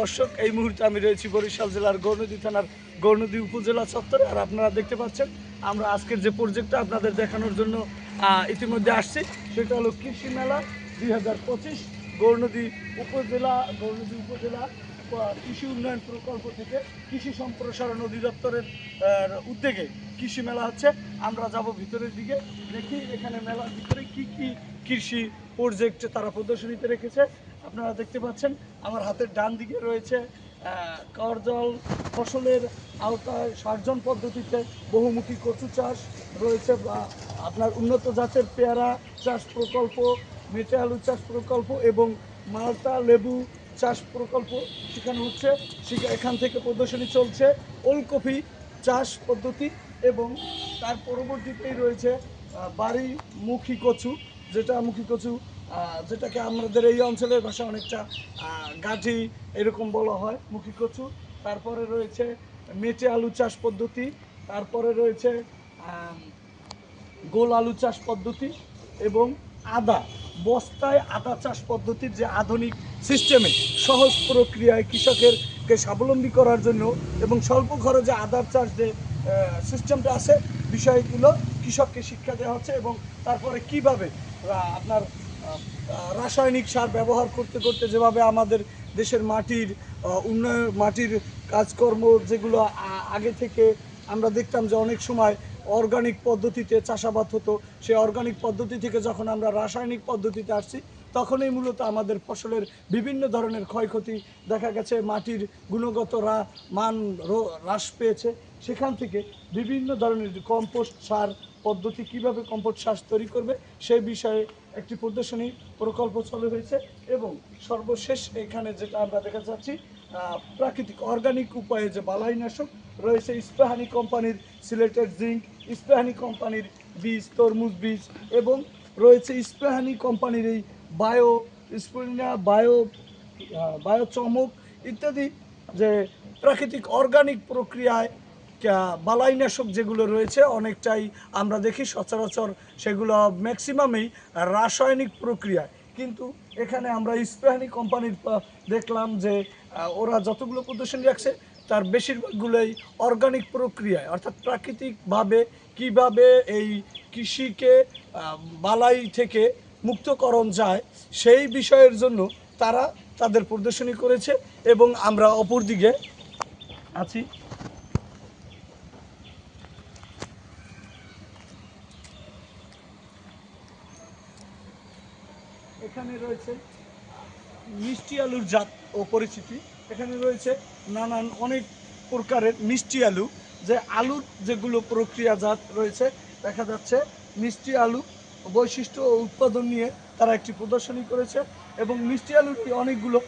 দর্শক, এই মুহূর্তে আমি রয়েছি বরিশাল জেলার গৌরনদী থানার গৌরনদী উপজেলা চত্বরে। আর আপনারা দেখতে পাচ্ছেন, আমরা আজকের যে প্রজেক্টটা আপনাদের দেখানোর জন্য ইতিমধ্যে আসছি, সেটা হলো কৃষি মেলা দুই হাজার পঁচিশ গৌরনদী উপজেলা গৌরনদী উপজেলা কৃষি উন্নয়ন প্রকল্প থেকে কৃষি সম্প্রসারণ অধিদপ্তরের উদ্যোগে কৃষি মেলা হচ্ছে। আমরা যাব ভিতরের দিকে, দেখি এখানে মেলার ভিতরে কি কি কৃষি প্রজেক্ট তারা প্রদর্শনীতে রেখেছে। আপনারা দেখতে পাচ্ছেন, আমার হাতের ডান দিকে রয়েছে করজল ফসলের আওতায় সার্জন পদ্ধতিতে বহুমুখী কচু চাষ রয়েছে বা আপনার উন্নত জাতের পেয়ারা চাষ প্রকল্প, মেটে আলু চাষ প্রকল্প এবং মালটা, লেবু চাষ প্রকল্প সেখানে হচ্ছে এখান থেকে প্রদর্শনী চলছে ওলকপি চাষ পদ্ধতি এবং তার পরবর্তীতেই রয়েছে আহ, বাড়িমুখী কচু যেটা মুখী কচু যেটাকে আমাদের এই অঞ্চলের ভাষা অনেকটা গাঠি এরকম বলা হয় মুখী কচু তারপরে রয়েছে মেটে আলু চাষ পদ্ধতি তারপরে রয়েছে গোল আলু চাষ পদ্ধতি এবং আদা বস্তায় আদা চাষ পদ্ধতির যে আধুনিক সিস্টেমে সহজ প্রক্রিয়ায় কৃষকেরকে স্বাবলম্বী করার জন্য এবং স্বল্প খরচে আদার চাষ যে সিস্টেমটা আছে, বিষয়গুলো কৃষককে শিক্ষা দেওয়া হচ্ছে এবং তারপরে কীভাবে আপনার রাসায়নিক সার ব্যবহার করতে করতে যেভাবে আমাদের দেশের মাটির উন্নয়ন, মাটির কাজকর্ম যেগুলো আগে থেকে আমরা দেখতাম যে অনেক সময় অর্গানিক পদ্ধতিতে চাষাবাদ হতো। সেই অর্গানিক পদ্ধতি থেকে যখন আমরা রাসায়নিক পদ্ধতিতে আসছি তখনই মূলত আমাদের ফসলের বিভিন্ন ধরনের ক্ষয়ক্ষতি দেখা গেছে, মাটির গুণগত রা, মান হ্রাস পেয়েছে। সেখান থেকে বিভিন্ন ধরনের কম্পোস্ট সার পদ্ধতি কীভাবে কম্পোস্ট সার তৈরি করবে সেই বিষয়ে একটি প্রদর্শনী প্রকল্প চালু হয়েছে এবং সর্বশেষ এখানে যেটা আমরা দেখা যাচ্ছি প্রাকৃতিক অর্গানিক উপায়ে যে বালাইনাশক রয়েছে, ইস্পাহানি কোম্পানির সিলেটেড জিঙ্ক, ইস্পাহানি কোম্পানির বীজ, তরমুজ বীজ এবং রয়েছে ইস্পাহানি কোম্পানির এই bio spirulina bio ah, bio চমক ইত্যাদি যে প্রাকৃতিক অর্গানিক প্রক্রিয়ায় বালাইনাশক যেগুলো রয়েছে অনেকটাই আমরা দেখি সচরাচর সেগুলো ম্যাক্সিমামই রাসায়নিক প্রক্রিয়ায়। কিন্তু এখানে আমরা ইস্পাহানি কোম্পানির দেখলাম যে ওরা যতগুলো প্রদর্শনী রাখছে তার বেশিরভাগগুলোই অর্গানিক প্রক্রিয়ায়। অর্থাৎ প্রাকৃতিকভাবে কীভাবে এই কৃষিকে বালাই থেকে মুক্তকরণ যায়, সেই বিষয়ের জন্য তারা তাদের প্রদর্শনী করেছে এবং আমরা অপরদিকে আছি। এখানে রয়েছে মিষ্টি আলুর জাত ও পরিচিতি। এখানে রয়েছে নানান অনেক প্রকারের মিষ্টি আলু, যে আলুর যেগুলো প্রক্রিয়াজাত রয়েছে, দেখা যাচ্ছে মিষ্টি আলু বৈশিষ্ট্য ও উৎপাদন নিয়ে তারা একটি প্রদর্শনী করেছে এবং মিষ্টি আলুর অনেকগুলো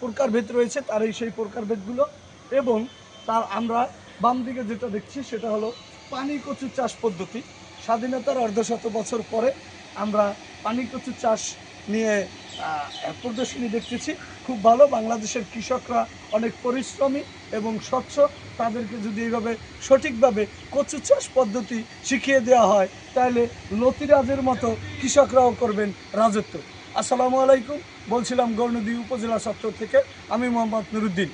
প্রকারভেদ রয়েছে তার এই সেই প্রকারভেদগুলো এবং তার আমরা বাম দিকে যেটা দেখছি সেটা হলো পানি কচু চাষ পদ্ধতি। স্বাধীনতার অর্ধশত বছর পরে আমরা পানি কচু চাষ নিয়ে প্রদর্শনী দেখতেছি। খুব ভালো, বাংলাদেশের কৃষকরা অনেক পরিশ্রমী এবং স্বচ্ছ। তাদেরকে যদি এইভাবে সঠিকভাবে কচু চাষ পদ্ধতি শিখিয়ে দেওয়া হয় তাহলে লতিরাজের মতো কৃষকরাও করবেন রাজত্ব। আসসালামু আলাইকুম, বলছিলাম গৌরনদী উপজেলা সত্তর থেকে। আমি মোহাম্মদ নুরুদ্দিন।